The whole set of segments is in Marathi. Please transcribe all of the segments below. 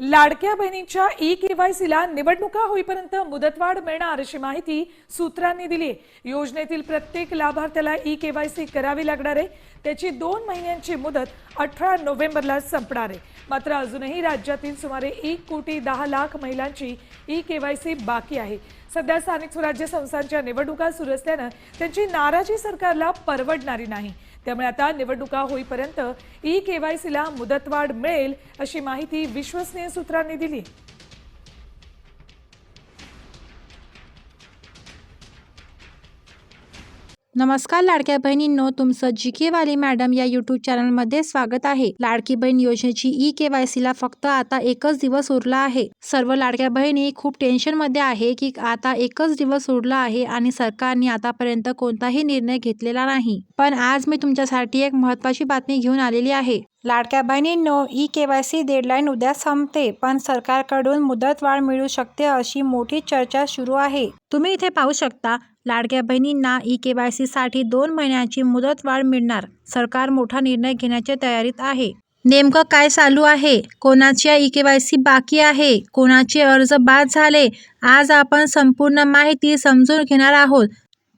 लाडक्या बहिणींच्या ई केवायसीला निवडणुका होईपर्यंत मुदतवाढ मिळणार अशी माहिती सूत्रांनी दिली. आहे योजनेतील प्रत्येक लाभार्थ्याला ई केवायसी करावी लागणार आहे. त्याची दोन महिन्यांची मुदत अठरा नोव्हेंबरला संपणार आहे. मात्र अजूनही राज्यातील सुमारे एक कोटी दहा लाख महिलांची ई केवायसी बाकी आहे. सध्या स्थानिक स्वराज्य संस्थांच्या निवडणुका सुरू असल्यानं त्यांची नाराजी सरकारला परवडणारी नाही. त्यामुळे आता निवडणुका होईपर्यंत ई केवायसीला मुदतवाढ मिळेल अशी माहिती विश्वसनीय सूत्रांनी दिली. नमस्कार लाडक्या बहिणींनो. तुमचं जी के वाली मॅडम या यूट्यूब चॅनलमध्ये स्वागत आहे. लाडकी बहीण योजनेची ई के वाय सीला फक्त आता एकच दिवस उरला आहे. सर्व लाडक्या बहिणी खूप टेन्शनमध्ये आहे की आता एकच दिवस उरला आहे आणि सरकारने आतापर्यंत कोणताही निर्णय घेतलेला नाही. पण आज मी तुमच्यासाठी एक महत्त्वाची बातमी घेऊन आलेली आहे. लाडक्या बहिणींनो E K Y C deadline उद्या संपते पण सरकारकडून मुदतवाढ मिळू शकते अशी मोठी चर्चा सुरू आहे. तुम्ही इथे पाहू शकता लाडक्या बहिणींना ई के वाय सीसाठी दोन महिन्याची मुदतवाढ मिळणार. सरकार मोठा निर्णय घेण्याच्या तयारीत आहे. नेमकं काय चालू आहे? कोणाच्या ई के वाय सी बाकी आहे? कोणाचे अर्ज बाद झाले? आज आपण संपूर्ण माहिती समजून घेणार आहोत.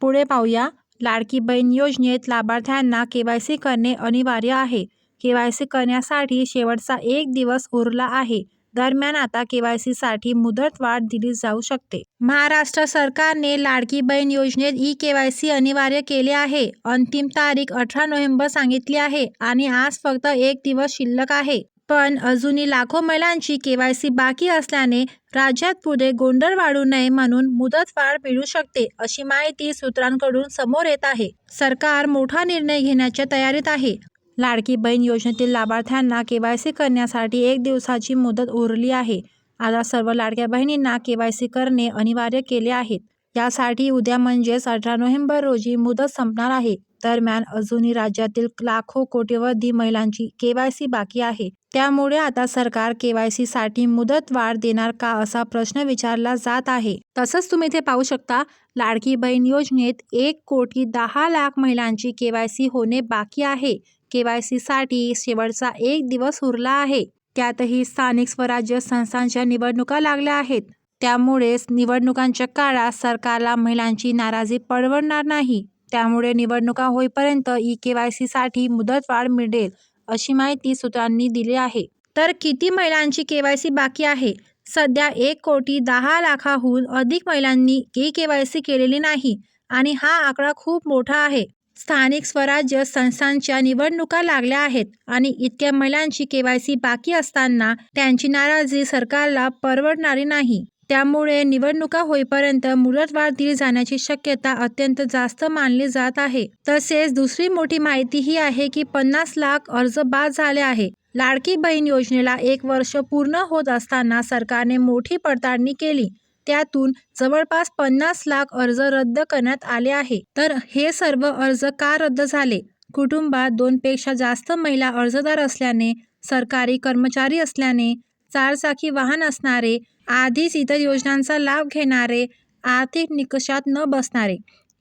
पुढे पाहूया. लाडकी बहीण योजनेत लाभार्थ्यांना के वाय सी करणे अनिवार्य आहे. के वाय सी करण्यासाठी शेवटचा एक दिवस उरला आहे. दरम्यान आता के वाय सीसाठी मुदतवाढ दिली जाऊ शकते. महाराष्ट्र सरकारने लाडकी बहीण योजनेत ई के वाय सी अनिवार्य केले आहे. अंतिम तारीख अठरा नोव्हेंबर सांगितली आहे आणि आज फक्त एक दिवस शिल्लक आहे. पण अजूनही लाखो महिलांची केवायसी बाकी असल्याने राज्यात पुढे गोंधळ वाढू नये म्हणून मुदतवाढ मिळू शकते अशी माहिती सूत्रांकडून समोर येत आहे. सरकार मोठा निर्णय घेण्याच्या तयारीत आहे. लाडकी बहीण योजनेतील लाभार्थ्यांना केवायसी करण्यासाठी एक दिवसाची मुदत उरली आहे. आता सर्व लाडक्या बहिणींना केवायसी करणे अनिवार्य केले आहेत. यासाठी उद्या म्हणजेच अठरा नोव्हेंबर रोजी मुदत संपणार आहे. दरम्यान अजूनही राज्यातील लाखो कोटीवधी महिलांची केवायसी बाकी आहे. त्यामुळे आता सरकार केवायसी साठी मुदत वाढ देणार का असा प्रश्न विचारला जात आहे. तसंच तुम्ही इथे पाहू शकता लाडकी बहीण योजनेत एक कोटी दहा लाख महिलांची केवायसी होणे बाकी आहे. केवायसी साठी शेवटचा एक दिवस उरला आहे. त्यातही स्थानिक स्वराज्य संस्थांच्या निवडणुका लागल्या आहेत. त्यामुळेच निवडणुकांच्या काळात सरकारला महिलांची नाराजी परवडणार नाही. त्यामुळे निवडणुका होईपर्यंत ई के वाय सीसाठी मुदतवाढ मिळेल अशी माहिती सूत्रांनी दिली आहे. तर किती महिलांची के वाय सी बाकी आहे? सध्या एक कोटी दहा लाखाहून अधिक महिलांनी ई के वाय सी केलेली नाही आणि हा आकडा खूप मोठा आहे. स्थानिक स्वराज्य संस्थांच्या निवडणुका लागल्या आहेत आणि इतक्या महिलांची के वाय सी बाकी असताना त्यांची नाराजी सरकारला परवडणारी नाही. त्यामुळे निवडणुका होईपर्यंत मुदतवाढ दिली जाण्याची शक्यता अत्यंत जास्त मानली जात आहे. तसेच दुसरी मोठी माहिती ही आहे की पन्नास लाख अर्ज बाद झाले आहे. लाडकी बहीण योजनेला एक वर्ष पूर्ण होत असताना सरकारने मोठी पडताळणी केली. त्यातून जवळपास पन्नास लाख अर्ज रद्द करण्यात आले आहे. तर हे सर्व अर्ज का रद्द झाले? कुटुंबात दोनपेक्षा जास्त महिला अर्जदार असल्याने सरकारी कर्मचारी असल्याने चारचाकी वाहन असणारे आधीच इतर योजनांचा लाभ घेणारे आर्थिक निकषात न बसणारे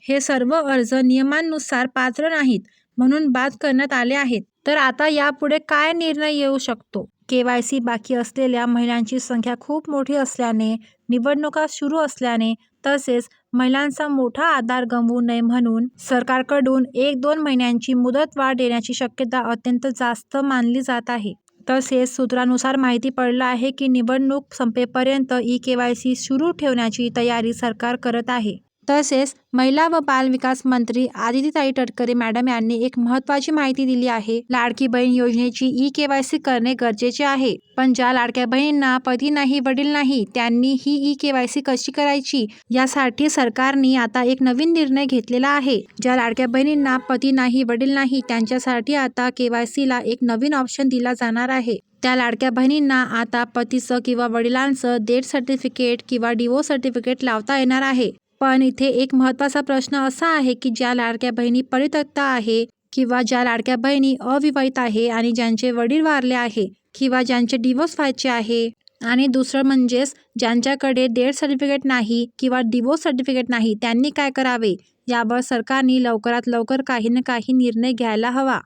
हे सर्व अर्ज नियमांनुसार पात्र नाहीत. म्हणून बाद करण्यात आले आहेत. तर आता यापुढे काय निर्णय येऊ शकतो? के वाय सी बाकी असलेल्या महिलांची संख्या खूप मोठी असल्याने निवडणुका सुरू असल्याने तसेच महिलांचा मोठा आधार गमवू नये म्हणून सरकारकडून एक दोन महिन्यांची मुदतवाढ देण्याची शक्यता अत्यंत जास्त मानली जात आहे. तसेच सूत्रानुसार माहिती पडलं आहे की निवडणूक संपेपर्यंत ई के वाय सी सुरू ठेवण्याची तयारी सरकार करत आहे. तसेच महिला व बालविकास मंत्री आदितीताई तटकरे मॅडम यांनी एक महत्त्वाची माहिती दिली आहे. लाडकी बहीण योजनेची ई के वाय सी करणे गरजेचे आहे. पण ज्या लाडक्या बहिणींना पती नाही वडील नाही त्यांनी ही ई के वाय सी कशी करायची? यासाठी सरकारने आता एक नवीन निर्णय घेतलेला आहे. ज्या लाडक्या बहिणींना पती नाही वडील नाही त्यांच्यासाठी आता के वाय सीला एक नवीन ऑप्शन दिला जाणार आहे. त्या लाडक्या बहिणींना आता पतीचं किंवा वडिलांचं डेथ सर्टिफिकेट किंवा डिवोर्स सर्टिफिकेट लावता येणार आहे. पण इथे एक महत्त्वाचा प्रश्न असा आहे की ज्या लाडक्या बहिणी परित्यक्ता आहे किंवा ज्या लाडक्या बहिणी अविवाहित आहे आणि ज्यांचे वडील वारले आहे किंवा ज्यांचे डिवोर्स व्हायचे आहे. आणि दुसरं म्हणजेच ज्यांच्याकडे डेथ सर्टिफिकेट नाही किंवा डिवोर्स सर्टिफिकेट नाही त्यांनी काय करावे? यावर सरकारने लवकरात लवकर काही ना काही निर्णय घ्यायला हवा.